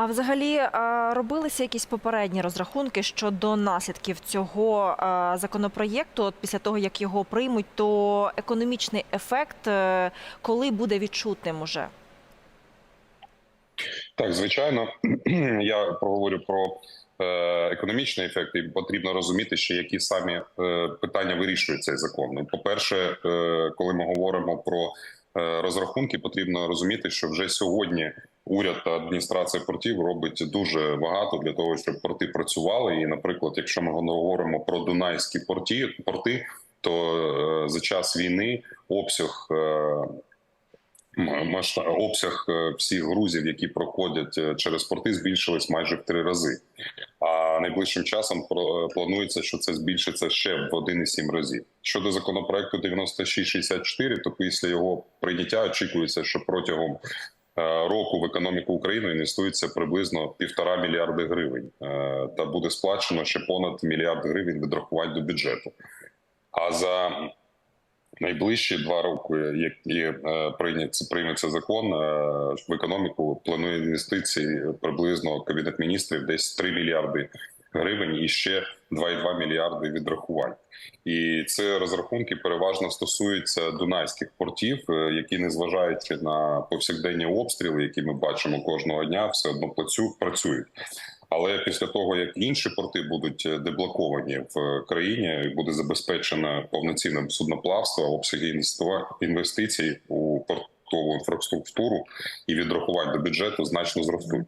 А взагалі е, робилися якісь попередні розрахунки щодо наслідків цього е, законопроєкту? От після того як його приймуть, то економічний ефект е, коли буде відчутним уже? Так, звичайно, я проговорю про економічний ефект, і потрібно розуміти, що які самі питання вирішує цей закон. Ну, по-перше, е, коли ми говоримо про розрахунки, потрібно розуміти, що вже сьогодні уряд та адміністрація портів робить дуже багато для того, щоб порти працювали. І, наприклад, якщо ми говоримо про дунайські порти, порти то е, за час війни обсяг. Е, обсяг е, всіх грузів, які проходять через порти, збільшились майже в три рази. А найближчим часом планується, що це збільшиться ще в 1,7 разів. Щодо законопроекту 9664, то після його прийняття очікується, що протягом року в економіку України інвестується приблизно півтора мільярди гривень, е, та буде сплачено ще понад мільярд гривень відрахувань до бюджету. А за найближчі два роки, які е, прийметься закон е, в економіку, планує інвестиції приблизно кабінет міністрів десь 3 мільярди гривень і ще 2,2 мільярди відрахувань. І це розрахунки переважно стосуються дунайських портів, е, які, незважаючи на повсякденні обстріли, які ми бачимо кожного дня, все одно працю- працюють. Але після того як інші порти будуть е, деблоковані в країні, буде забезпечено повноцінне судноплавство, обсяги інвестицій у портову інфраструктуру і відрахувань до бюджету значно зростуть.